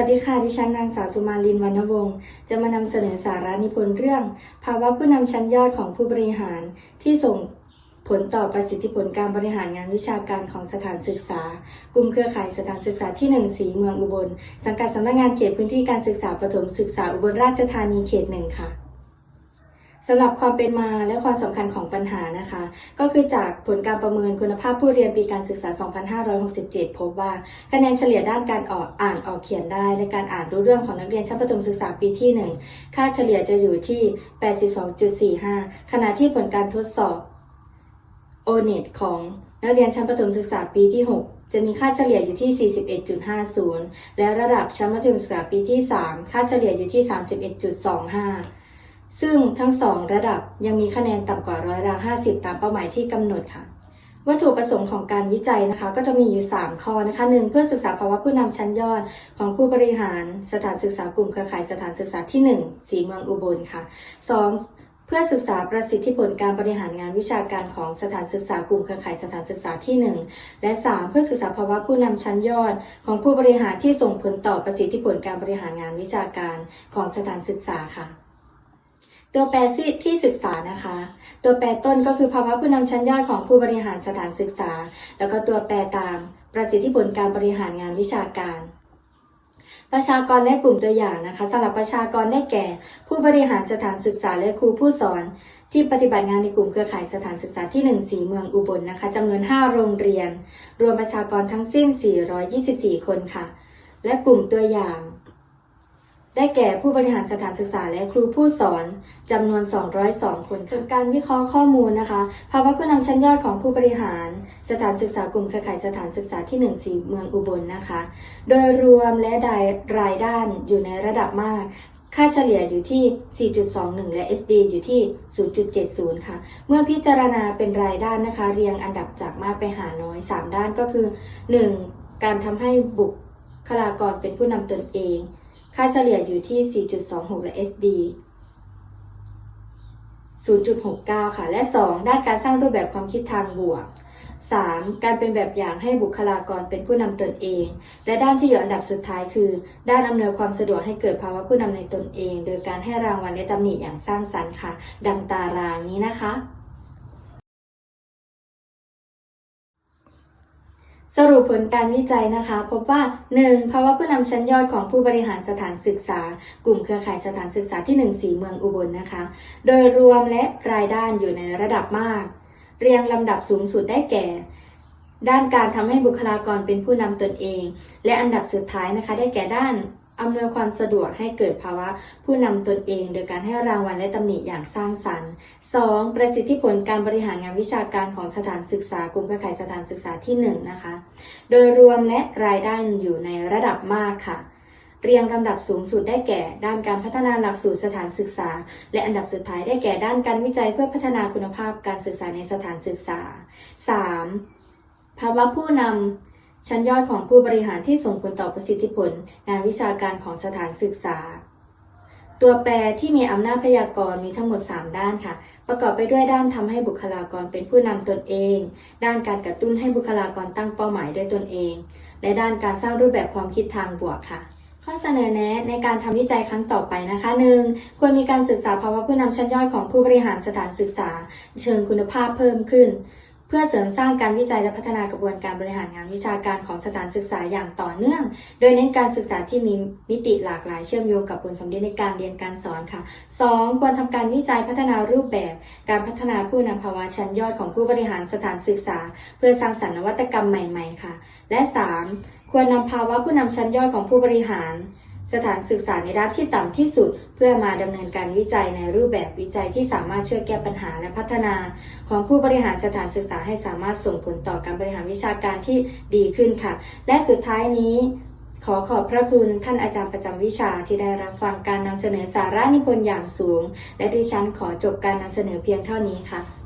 สวัสดีค่ะ ดิฉันนางสาวสุมาลินวรรณวงศ์ จะมานำเสนอสาระนิพนธ์เรื่อง ภาวะผู้นำชั้นยอดของผู้บริหาร ที่ส่งผลต่อประสิทธิผลการบริหารงานวิชาการของสถานศึกษา กลุ่มเครือข่ายสถานศึกษาที่ 1 สีเมืองอุบล สังกัดสำนักงานเขตพื้นที่การศึกษาประถมศึกษาอุบลราชธานีเขตหนึ่งค่ะ สำหรับความเป็นมาและความสำคัญของปัญหานะคะ ก็คือจากผลการประเมินคุณภาพผู้เรียนปีการศึกษา 2567 พบว่าคะแนนเฉลี่ยด้านการออกอ่านออกเขียนได้ และการอ่านรู้เรื่องของนักเรียนชั้นประถมศึกษาปีที่ 1 ค่าเฉลี่ยจะอยู่ที่ 82.45 ขณะที่ผลการทดสอบ o n e t ของนักเรียนชั้นประถมศึกษาปีที่ 6 จะมีค่าเฉลี่ยอยู่ที่ 41.50 และระดับชั้นมัธยมศึกษาปีที่ 3 ค่าเฉลี่ยอยู่ที่ 31.25 ซึ่งทั้งสองระดับยังมีคะแนนต่ำกว่าร้อยละ50 ตามเป้าหมายที่กำหนดค่ะ วัตถุประสงค์ของการวิจัยนะคะ ก็จะมีอยู่ 3 ข้อนะคะ 1. เพื่อศึกษาภาวะผู้นำชั้นยอดของผู้บริหารสถานศึกษากลุ่มเครือข่ายสถานศึกษาที่ 1 สีเมืองอุบลค่ะ 2. เพื่อศึกษาประสิทธิผลการบริหารงานวิชาการของสถานศึกษากลุ่มเครือข่ายสถานศึกษาที่ 1 และ 3. เพื่อศึกษาภาวะผู้นำชั้นยอด ของผู้บริหารที่ส่งผลต่อประสิทธิผลการบริหารงานวิชาการของสถานศึกษาค่ะ ตัวแปรที่ศึกษานะคะ ตัวแปรต้นก็คือภาวะผู้นำชั้นยอดของผู้บริหารสถานศึกษา แล้วก็ตัวแปรตามประสิทธิผลการบริหารงานวิชาการ ประชากรและกลุ่มตัวอย่างนะคะสำหรับประชากรได้แก่ ผู้บริหารสถานศึกษาและครูผู้สอน ที่ปฏิบัติงานในกลุ่มเครือข่ายสถานศึกษาที่ 1 สีเมืองอุบลนะคะจำนวน 5 โรงเรียน รวมประชากรทั้งสิ้น 424 คนค่ะ และกลุ่มตัวอย่าง ได้แก่ผู้บริหารสถานศึกษาและครูผู้สอนจำนวน 202 คนส่วนการวิเคราะห์ข้อมูลนะคะภาวะผู้นำชั้นยอดของผู้บริหาร สถานศึกษากลุ่มเครือข่ายสถานศึกษาที่1สีเมืองอุบลนะคะ โดยรวมและรายรายด้านอยู่ในระดับมากค่าเฉลี่ยอยู่ที่ 4.21 และ SD อยู่ที่ 0.70 ค่ะ เมื่อพิจารณาเป็นรายด้านนะคะ เรียงอันดับจากมากไปหาน้อย 3 ด้านก็คือ 1. การทำให้บุคลากรเป็นผู้นำตนเอง ค่าเฉลี่ยอยู่ที่ 4.26 และ SD 0.69 ค่ะ และ 2. ด้านการสร้างรูปแบบความคิดทางบวก 3. การเป็นแบบอย่างให้บุคลากรเป็นผู้นำตนเอง และด้านที่อยู่อันดับสุดท้ายคือ ด้านอำนวยความสะดวกให้เกิดภาวะผู้นำในตนเอง โดยการให้รางวัลและตำหนิอย่างสร้างสรรค์ค่ะ ดังตารางนี้นะคะ สรุปผลการวิจัยนะคะ พบว่า 1. ภาวะผู้นำชั้นยอดของผู้บริหารสถานศึกษา กลุ่มเครือข่ายสถานศึกษาที่1สีเมืองอุบลนะคะ โดยรวมและรายด้านอยู่ในระดับมาก เรียงลำดับสูงสุดได้แก่ ด้านการทำให้บุคลากรเป็นผู้นำตนเอง และอันดับสุดท้ายนะคะ ได้แก่ด้าน อำนวยความสะดวกให้เกิดภาวะผู้นำตนเอง โดยการให้รางวัลและตำหนิอย่างสร้างสรรค์ 2. ประสิทธิผลการบริหารงานวิชาการของสถานศึกษากลุ่มเครือข่ายสถานศึกษาที่1นะคะ โดยรวมและรายได้อยู่ในระดับมากค่ะ เรียงลำดับสูงสุดได้แก่ ด้านการพัฒนาหลักสูตรสถานศึกษา และอันดับสุดท้ายได้แก่ด้านการวิจัยเพื่อพัฒนาคุณภาพการศึกษาในสถานศึกษา 3. ภาวะผู้นำ ชั้นยอดของผู้บริหารที่ส่งผลต่อประสิทธิผลงานวิชาการของสถานศึกษา ตัวแปรที่มีอำนาจพยากรณ์มีทั้งหมด 3 ด้านค่ะ ประกอบไปด้วยด้านทำให้บุคลากรเป็นผู้นำตนเอง ด้านการกระตุ้นให้บุคลากรตั้งเป้าหมายด้วยตนเอง และด้านการสร้างรูปแบบความคิดทางบวกค่ะข้อเสนอแนะในการทำวิจัยครั้งต่อไปนะคะ 1. ควรมีการศึกษาภาวะผู้นำชั้นยอดของผู้บริหารสถานศึกษา เชิงคุณภาพเพิ่มขึ้น เพื่อเสริมสร้างการวิจัยและพัฒนากระบวนการบริหารงานวิชาการของสถานศึกษาอย่างต่อเนื่อง โดยเน้นการศึกษาที่มีมิติหลากหลายเชื่อมโยงกับผลสำเร็จในการเรียนการสอนค่ะ 2. ควรทำการวิจัยพัฒนารูปแบบ การพัฒนาผู้นำภาวะชั้นยอดของผู้บริหารสถานศึกษา เพื่อสร้างสรรค์นวัตกรรมใหม่ ๆ ค่ะ และ 3. ควรนำภาวะผู้นำชั้นยอดของผู้บริหาร สถานศึกษาในด้านที่ต่ำที่สุด เพื่อมาดำเนินการวิจัยในรูปแบบวิจัยที่สามารถช่วยแก้ปัญหาและพัฒนา ของผู้บริหารสถานศึกษาให้สามารถส่งผลต่อการบริหารวิชาการที่ดีขึ้นค่ะ และสุดท้ายนี้ขอขอบพระคุณท่านอาจารย์ประจำวิชาที่ได้รับฟังการนำเสนอสาระนิพนธ์อย่างสูง และดิฉันขอจบการนำเสนอเพียงเท่านี้ค่ะ